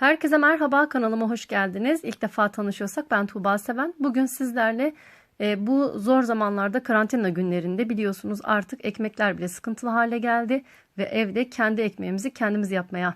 Herkese merhaba kanalıma hoş geldiniz. İlk defa tanışıyorsak ben Tuğba Seven. Bugün sizlerle e, bu zor zamanlarda karantina günlerinde biliyorsunuz artık ekmekler bile sıkıntılı hale geldi ve evde kendi ekmeğimizi kendimiz yapmaya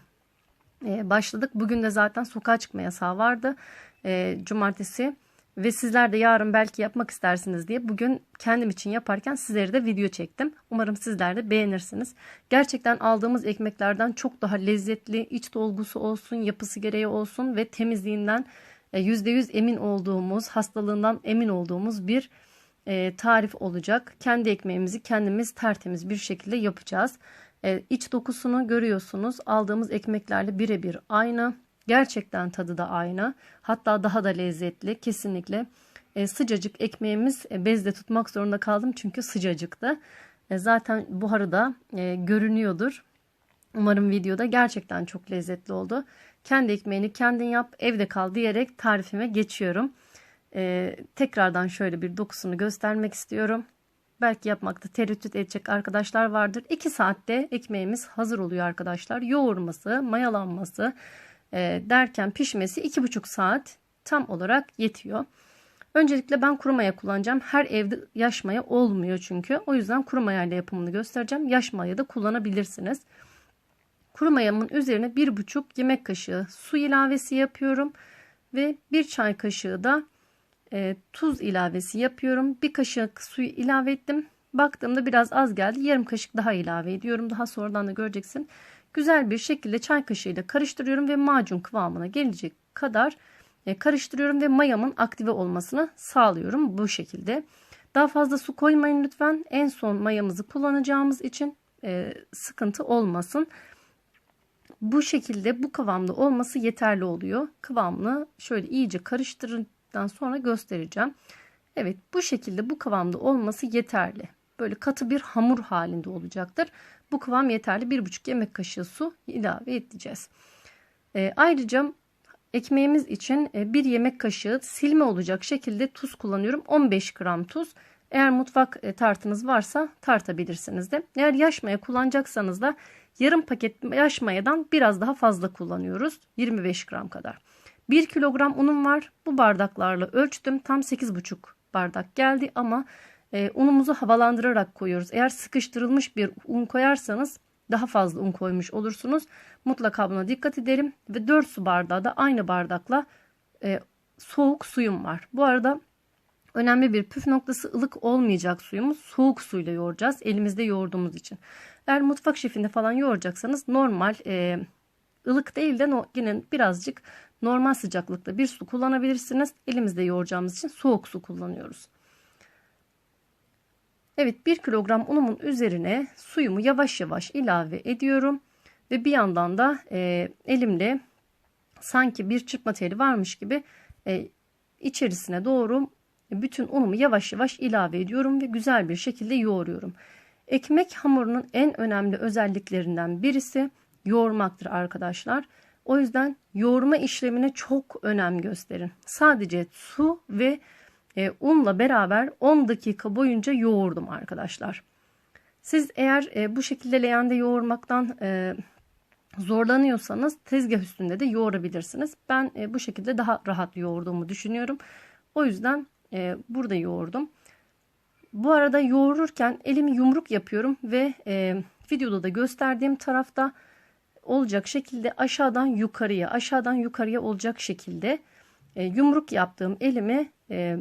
e, başladık. Bugün de zaten sokağa çıkma yasağı vardı. E, cumartesi ve sizler de yarın belki yapmak istersiniz diye bugün kendim için yaparken sizlere de video çektim. Umarım sizler de beğenirsiniz. Gerçekten aldığımız ekmeklerden çok daha lezzetli, iç dolgusu olsun, yapısı gereği olsun ve temizliğinden %100 e, emin olduğumuz, hastalığından emin olduğumuz bir e, tarif olacak. Kendi ekmeğimizi kendimiz tertemiz bir şekilde yapacağız. E, iç dokusunu görüyorsunuz. Aldığımız ekmeklerle birebir aynı. Gerçekten tadı da aynı. Hatta daha da lezzetli kesinlikle. E, sıcacık ekmeğimiz e, bezde tutmak zorunda kaldım çünkü sıcacıktı. E, zaten buharı da e, görünüyordur. Umarım videoda gerçekten çok lezzetli oldu. Kendi ekmeğini kendin yap, evde kal diyerek tarifime geçiyorum. E, tekrardan şöyle bir dokusunu göstermek istiyorum. Belki yapmakta tereddüt edecek arkadaşlar vardır. 2 saatte ekmeğimiz hazır oluyor arkadaşlar. Yoğurması, mayalanması, e, derken pişmesi 2,5 saat tam olarak yetiyor. Öncelikle ben kuru maya kullanacağım. Her evde yaş maya olmuyor çünkü. O yüzden kuru maya ile yapımını göstereceğim. Yaş maya da kullanabilirsiniz. Kuru mayamın üzerine 1,5 yemek kaşığı su ilavesi yapıyorum. Ve 1 çay kaşığı da e, tuz ilavesi yapıyorum. Bir kaşık suyu ilave ettim. Baktığımda biraz az geldi. Yarım kaşık daha ilave ediyorum. Daha sonradan da göreceksin güzel bir şekilde çay kaşığıyla karıştırıyorum ve macun kıvamına gelecek kadar e, karıştırıyorum ve mayamın aktive olmasını sağlıyorum bu şekilde. Daha fazla su koymayın lütfen. En son mayamızı kullanacağımız için e, sıkıntı olmasın. Bu şekilde bu kıvamda olması yeterli oluyor. Kıvamını şöyle iyice karıştırdıktan sonra göstereceğim. Evet bu şekilde bu kıvamda olması yeterli. Böyle katı bir hamur halinde olacaktır. Bu kıvam yeterli. 1,5 yemek kaşığı su ilave edeceğiz. E, ayrıca ekmeğimiz için e, 1 yemek kaşığı silme olacak şekilde tuz kullanıyorum. 15 gram tuz. Eğer mutfak e, tartınız varsa tartabilirsiniz de. Eğer yaş maya kullanacaksanız da yarım paket yaş mayadan biraz daha fazla kullanıyoruz. 25 gram kadar. 1 kilogram unum var. Bu bardaklarla ölçtüm. Tam 8,5 bardak geldi ama e, unumuzu havalandırarak koyuyoruz. Eğer sıkıştırılmış bir un koyarsanız daha fazla un koymuş olursunuz. Mutlaka buna dikkat edelim. Ve 4 su bardağı da aynı bardakla e, soğuk suyum var. Bu arada önemli bir püf noktası ılık olmayacak suyumuz. Soğuk suyla yoğuracağız. Elimizde yoğurduğumuz için. Eğer mutfak şefinde falan yoğuracaksanız normal e, ılık değil de no, yine birazcık normal sıcaklıkta bir su kullanabilirsiniz. Elimizde yoğuracağımız için soğuk su kullanıyoruz. Evet 1 kilogram unumun üzerine suyumu yavaş yavaş ilave ediyorum. Ve bir yandan da e, elimle sanki bir çırpma teli varmış gibi e, içerisine doğru bütün unumu yavaş yavaş ilave ediyorum ve güzel bir şekilde yoğuruyorum. Ekmek hamurunun en önemli özelliklerinden birisi yoğurmaktır arkadaşlar. O yüzden yoğurma işlemine çok önem gösterin. Sadece su ve e, unla beraber 10 dakika boyunca yoğurdum arkadaşlar. Siz eğer e, bu şekilde leğende yoğurmaktan e, zorlanıyorsanız tezgah üstünde de yoğurabilirsiniz. Ben e, bu şekilde daha rahat yoğurduğumu düşünüyorum. O yüzden e, burada yoğurdum. Bu arada yoğururken elimi yumruk yapıyorum ve e, videoda da gösterdiğim tarafta olacak şekilde aşağıdan yukarıya aşağıdan yukarıya olacak şekilde e, yumruk yaptığım elimi e,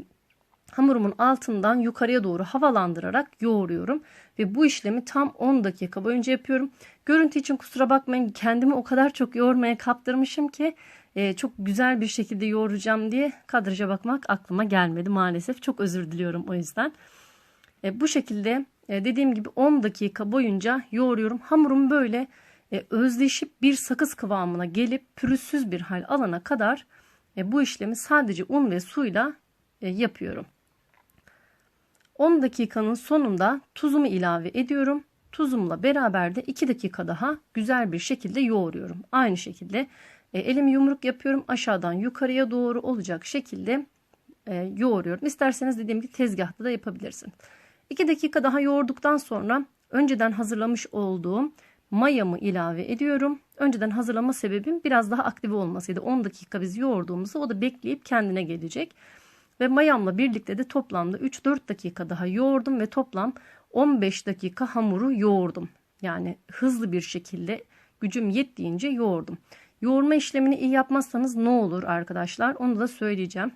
hamurumun altından yukarıya doğru havalandırarak yoğuruyorum. Ve bu işlemi tam 10 dakika boyunca yapıyorum. Görüntü için kusura bakmayın kendimi o kadar çok yoğurmaya kaptırmışım ki e, çok güzel bir şekilde yoğuracağım diye kadraja bakmak aklıma gelmedi maalesef. Çok özür diliyorum o yüzden. E, bu şekilde e, dediğim gibi 10 dakika boyunca yoğuruyorum. Hamurum böyle e, özleşip bir sakız kıvamına gelip pürüzsüz bir hal alana kadar e, bu işlemi sadece un ve suyla e, yapıyorum. 10 dakikanın sonunda tuzumu ilave ediyorum. Tuzumla beraber de 2 dakika daha güzel bir şekilde yoğuruyorum. Aynı şekilde e, elimi yumruk yapıyorum. Aşağıdan yukarıya doğru olacak şekilde e, yoğuruyorum. İsterseniz dediğim gibi tezgahta da yapabilirsiniz. 2 dakika daha yoğurduktan sonra önceden hazırlamış olduğum mayamı ilave ediyorum Önceden hazırlama sebebim biraz daha aktive olmasıydı. 10 dakika biz yoğurduğumuzda o da bekleyip kendine gelecek. Ve mayamla birlikte de toplamda 3-4 dakika daha yoğurdum ve toplam 15 dakika hamuru yoğurdum. Yani hızlı bir şekilde gücüm yettiğince yoğurdum. Yoğurma işlemini iyi yapmazsanız ne olur arkadaşlar? Onu da söyleyeceğim.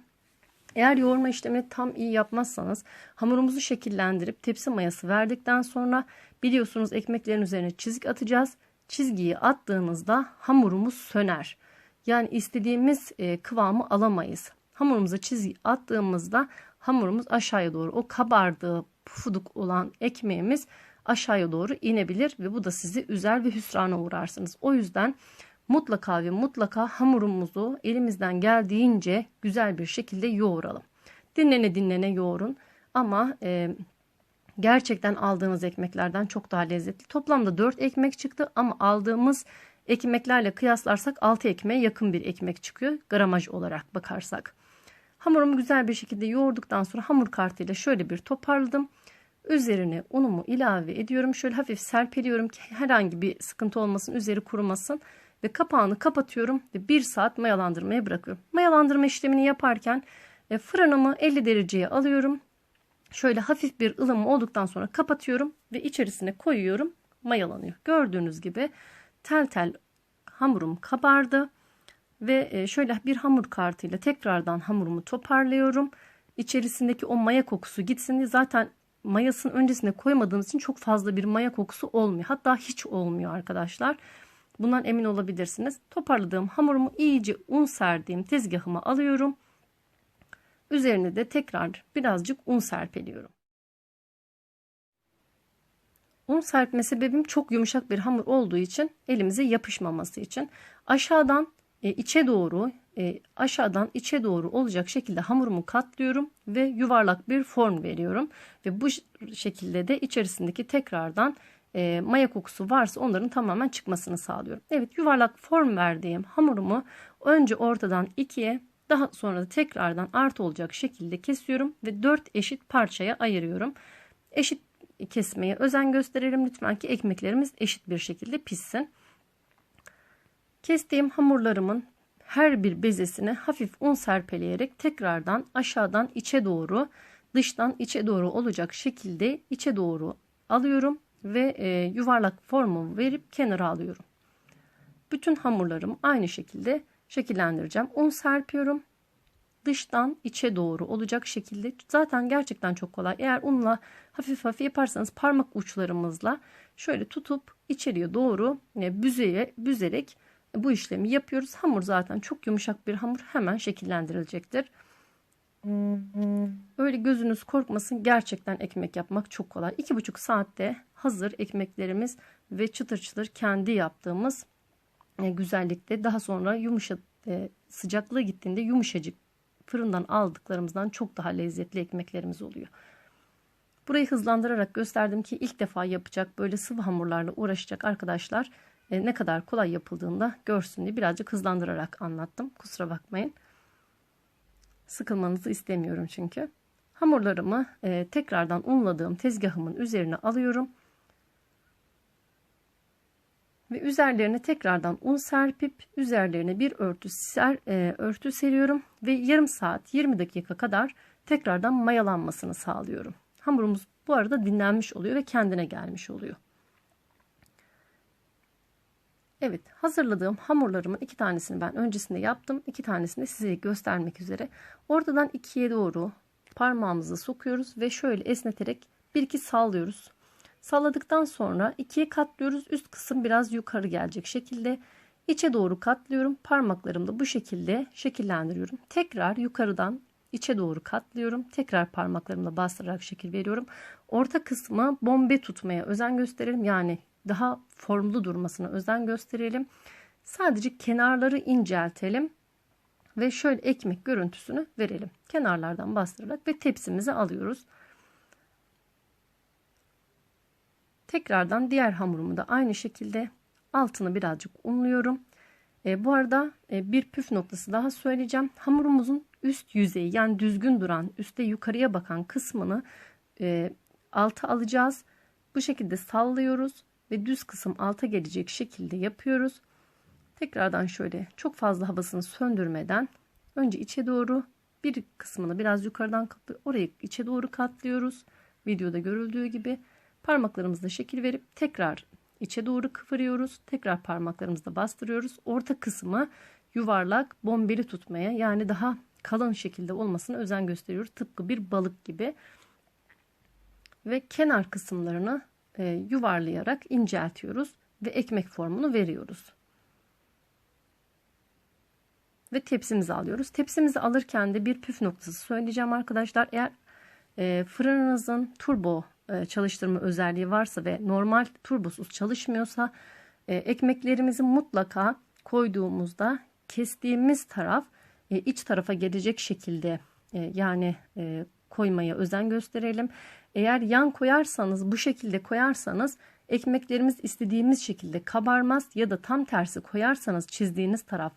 Eğer yoğurma işlemini tam iyi yapmazsanız hamurumuzu şekillendirip tepsi mayası verdikten sonra biliyorsunuz ekmeklerin üzerine çizgi atacağız. Çizgiyi attığımızda hamurumuz söner. Yani istediğimiz e, kıvamı alamayız. Hamurumuza çizgi attığımızda hamurumuz aşağıya doğru o kabardığı pufuduk olan ekmeğimiz aşağıya doğru inebilir ve bu da sizi üzer ve hüsrana uğrarsınız. O yüzden mutlaka ve mutlaka hamurumuzu elimizden geldiğince güzel bir şekilde yoğuralım. Dinlene dinlene yoğurun ama e, gerçekten aldığınız ekmeklerden çok daha lezzetli. Toplamda 4 ekmek çıktı ama aldığımız ekmeklerle kıyaslarsak 6 ekmeğe yakın bir ekmek çıkıyor gramaj olarak bakarsak. Hamurumu güzel bir şekilde yoğurduktan sonra hamur kartıyla şöyle bir toparladım. Üzerine unumu ilave ediyorum. Şöyle hafif serpeliyorum ki herhangi bir sıkıntı olmasın, üzeri kurumasın ve kapağını kapatıyorum ve 1 saat mayalandırmaya bırakıyorum. Mayalandırma işlemini yaparken e, fırınımı 50 dereceye alıyorum. Şöyle hafif bir ılım olduktan sonra kapatıyorum ve içerisine koyuyorum. Mayalanıyor. Gördüğünüz gibi tel tel hamurum kabardı ve e, şöyle bir hamur kartıyla tekrardan hamurumu toparlıyorum. İçerisindeki o maya kokusu gitsin diye zaten mayasını öncesine koymadığınız için çok fazla bir maya kokusu olmuyor. Hatta hiç olmuyor arkadaşlar. Bundan emin olabilirsiniz. Toparladığım hamurumu iyice un serdiğim tezgahıma alıyorum. Üzerine de tekrar birazcık un serpeliyorum. Un serpme sebebim çok yumuşak bir hamur olduğu için elimize yapışmaması için aşağıdan e, içe doğru e, aşağıdan içe doğru olacak şekilde hamurumu katlıyorum ve yuvarlak bir form veriyorum ve bu şekilde de içerisindeki tekrardan e, maya kokusu varsa onların tamamen çıkmasını sağlıyorum. Evet yuvarlak form verdiğim hamurumu önce ortadan ikiye daha sonra da tekrardan artı olacak şekilde kesiyorum ve 4 eşit parçaya ayırıyorum. Eşit kesmeye özen gösterelim lütfen ki ekmeklerimiz eşit bir şekilde pişsin. Kestiğim hamurlarımın her bir bezesine hafif un serpeleyerek tekrardan aşağıdan içe doğru dıştan içe doğru olacak şekilde içe doğru alıyorum ve e, yuvarlak formu verip kenara alıyorum. Bütün hamurlarımı aynı şekilde şekillendireceğim. Un serpiyorum. Dıştan içe doğru olacak şekilde zaten gerçekten çok kolay. Eğer unla hafif hafif yaparsanız parmak uçlarımızla şöyle tutup içeriye doğru e, büzeye, büzerek bu işlemi yapıyoruz. Hamur zaten çok yumuşak bir hamur hemen şekillendirilecektir. Öyle gözünüz korkmasın gerçekten ekmek yapmak çok kolay. 2,5 saatte hazır ekmeklerimiz ve çıtır çıtır kendi yaptığımız e, güzellikte daha sonra yumuşak e, sıcaklığı gittiğinde yumuşacık fırından aldıklarımızdan çok daha lezzetli ekmeklerimiz oluyor. Burayı hızlandırarak gösterdim ki ilk defa yapacak böyle sıvı hamurlarla uğraşacak arkadaşlar ne kadar kolay yapıldığında görsün diye birazcık hızlandırarak anlattım. Kusura bakmayın. Sıkılmanızı istemiyorum çünkü. Hamurlarımı e, tekrardan unladığım tezgahımın üzerine alıyorum. Ve üzerlerine tekrardan un serpip üzerlerine bir örtü, ser, e, örtü seriyorum. Ve yarım saat 20 dakika kadar tekrardan mayalanmasını sağlıyorum. Hamurumuz bu arada dinlenmiş oluyor ve kendine gelmiş oluyor. Evet hazırladığım hamurlarımın iki tanesini ben öncesinde yaptım. iki tanesini size göstermek üzere. Ortadan ikiye doğru parmağımızı sokuyoruz ve şöyle esneterek bir iki sallıyoruz. Salladıktan sonra ikiye katlıyoruz. Üst kısım biraz yukarı gelecek şekilde içe doğru katlıyorum. Parmaklarımla bu şekilde şekillendiriyorum. Tekrar yukarıdan içe doğru katlıyorum. Tekrar parmaklarımla bastırarak şekil veriyorum. Orta kısmı bombe tutmaya özen gösterelim. Yani daha formlu durmasına özen gösterelim. Sadece kenarları inceltelim ve şöyle ekmek görüntüsünü verelim. Kenarlardan bastırarak ve tepsimize alıyoruz. Tekrardan diğer hamurumu da aynı şekilde altını birazcık unluyorum. E, bu arada e, bir püf noktası daha söyleyeceğim. Hamurumuzun üst yüzeyi yani düzgün duran üstte yukarıya bakan kısmını e, alta alacağız. Bu şekilde sallıyoruz ve düz kısım alta gelecek şekilde yapıyoruz. Tekrardan şöyle çok fazla havasını söndürmeden önce içe doğru bir kısmını biraz yukarıdan orayı içe doğru katlıyoruz. Videoda görüldüğü gibi parmaklarımızla şekil verip tekrar içe doğru kıvırıyoruz. Tekrar parmaklarımızla bastırıyoruz. Orta kısmı yuvarlak bombeli tutmaya yani daha kalın şekilde olmasına özen gösteriyoruz. Tıpkı bir balık gibi. Ve kenar kısımlarını e, yuvarlayarak inceltiyoruz ve ekmek formunu veriyoruz. Ve tepsimizi alıyoruz. Tepsimizi alırken de bir püf noktası söyleyeceğim arkadaşlar. Eğer e, fırınınızın turbo e, çalıştırma özelliği varsa ve normal turbosuz çalışmıyorsa e, ekmeklerimizi mutlaka koyduğumuzda kestiğimiz taraf iç tarafa gelecek şekilde yani koymaya özen gösterelim. Eğer yan koyarsanız bu şekilde koyarsanız ekmeklerimiz istediğimiz şekilde kabarmaz ya da tam tersi koyarsanız çizdiğiniz taraf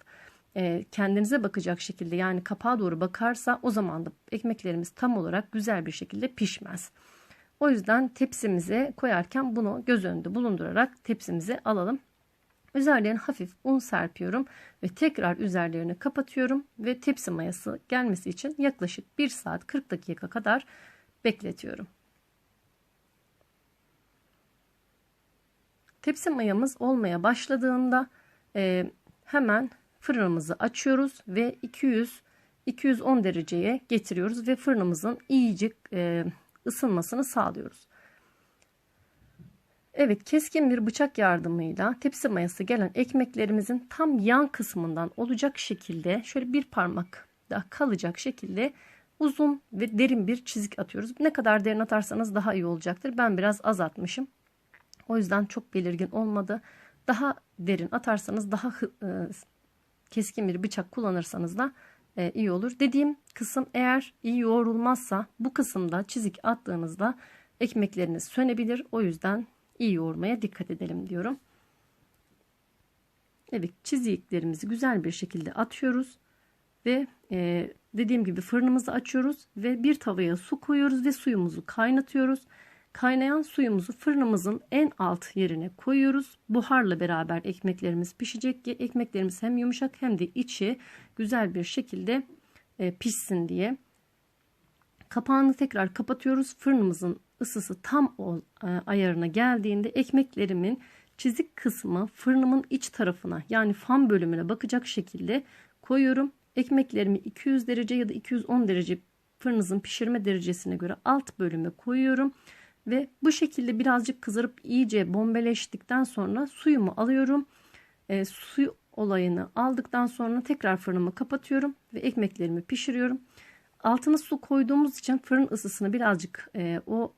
e, kendinize bakacak şekilde yani kapağa doğru bakarsa o zaman da ekmeklerimiz tam olarak güzel bir şekilde pişmez. O yüzden tepsimize koyarken bunu göz önünde bulundurarak tepsimize alalım. Üzerlerine hafif un serpiyorum ve tekrar üzerlerini kapatıyorum ve tepsi mayası gelmesi için yaklaşık 1 saat 40 dakika kadar bekletiyorum. Tepsi mayamız olmaya başladığında e, hemen fırınımızı açıyoruz ve 200 210 dereceye getiriyoruz ve fırınımızın iyice e, ısınmasını sağlıyoruz. Evet keskin bir bıçak yardımıyla tepsi mayası gelen ekmeklerimizin tam yan kısmından olacak şekilde şöyle bir parmak daha kalacak şekilde uzun ve derin bir çizik atıyoruz. Ne kadar derin atarsanız daha iyi olacaktır. Ben biraz az atmışım. O yüzden çok belirgin olmadı. Daha derin atarsanız daha e, keskin bir bıçak kullanırsanız da e, iyi olur. Dediğim kısım eğer iyi yoğrulmazsa bu kısımda çizik attığınızda ekmekleriniz sönebilir. O yüzden iyi yoğurmaya dikkat edelim diyorum. Evet çiziklerimizi güzel bir şekilde atıyoruz ve e, dediğim gibi fırınımızı açıyoruz ve bir tavaya su koyuyoruz ve suyumuzu kaynatıyoruz. Kaynayan suyumuzu fırınımızın en alt yerine koyuyoruz. Buharla beraber ekmeklerimiz pişecek ki ekmeklerimiz hem yumuşak hem de içi güzel bir şekilde e, pişsin diye. Kapağını tekrar kapatıyoruz. Fırınımızın ısısı tam o e, ayarına geldiğinde ekmeklerimin çizik kısmı fırınımın iç tarafına yani fan bölümüne bakacak şekilde koyuyorum. Ekmeklerimi 200 derece ya da 210 derece fırınızın pişirme derecesine göre alt bölüme koyuyorum. Ve bu şekilde birazcık kızarıp iyice bombeleştikten sonra suyumu alıyorum. E, suyu olayını aldıktan sonra tekrar fırınımı kapatıyorum ve ekmeklerimi pişiriyorum. Altına su koyduğumuz için fırın ısısını birazcık e, o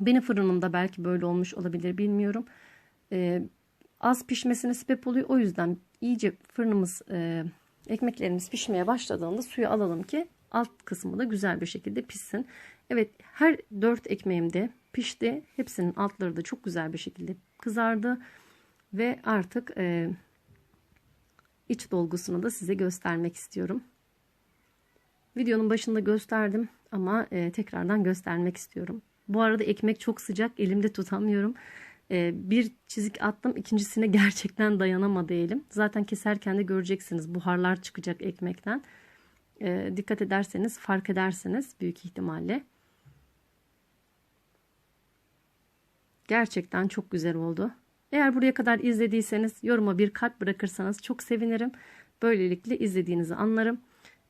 benim fırınımda belki böyle olmuş olabilir bilmiyorum. E, az pişmesine sebep oluyor. O yüzden iyice fırınımız e, ekmeklerimiz pişmeye başladığında suyu alalım ki alt kısmı da güzel bir şekilde pişsin. Evet her dört ekmeğim de pişti. Hepsinin altları da çok güzel bir şekilde kızardı. Ve artık e, iç dolgusunu da size göstermek istiyorum. Videonun başında gösterdim ama e, tekrardan göstermek istiyorum. Bu arada ekmek çok sıcak elimde tutamıyorum. E, bir çizik attım ikincisine gerçekten dayanamadı elim. Zaten keserken de göreceksiniz buharlar çıkacak ekmekten. E, dikkat ederseniz fark edersiniz büyük ihtimalle. Gerçekten çok güzel oldu. Eğer buraya kadar izlediyseniz yoruma bir kalp bırakırsanız çok sevinirim. Böylelikle izlediğinizi anlarım.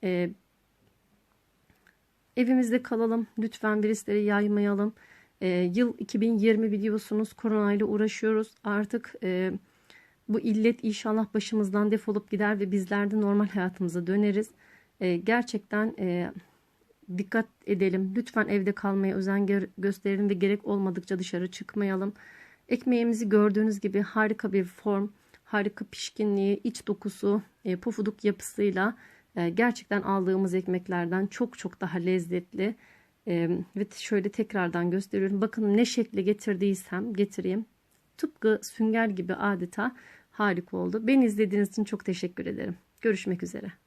Ee, evimizde kalalım. Lütfen virüsleri yaymayalım. Ee, yıl 2020 biliyorsunuz koronayla uğraşıyoruz. Artık e, bu illet inşallah başımızdan defolup gider ve bizler de normal hayatımıza döneriz. Ee, gerçekten e, dikkat edelim. Lütfen evde kalmaya özen gösterelim ve gerek olmadıkça dışarı çıkmayalım. Ekmeğimizi gördüğünüz gibi harika bir form, harika pişkinliği, iç dokusu, e, pofuduk yapısıyla e, gerçekten aldığımız ekmeklerden çok çok daha lezzetli. E, ve şöyle tekrardan gösteriyorum. Bakın ne şekle getirdiysem getireyim. Tıpkı sünger gibi adeta harika oldu. Beni izlediğiniz için çok teşekkür ederim. Görüşmek üzere.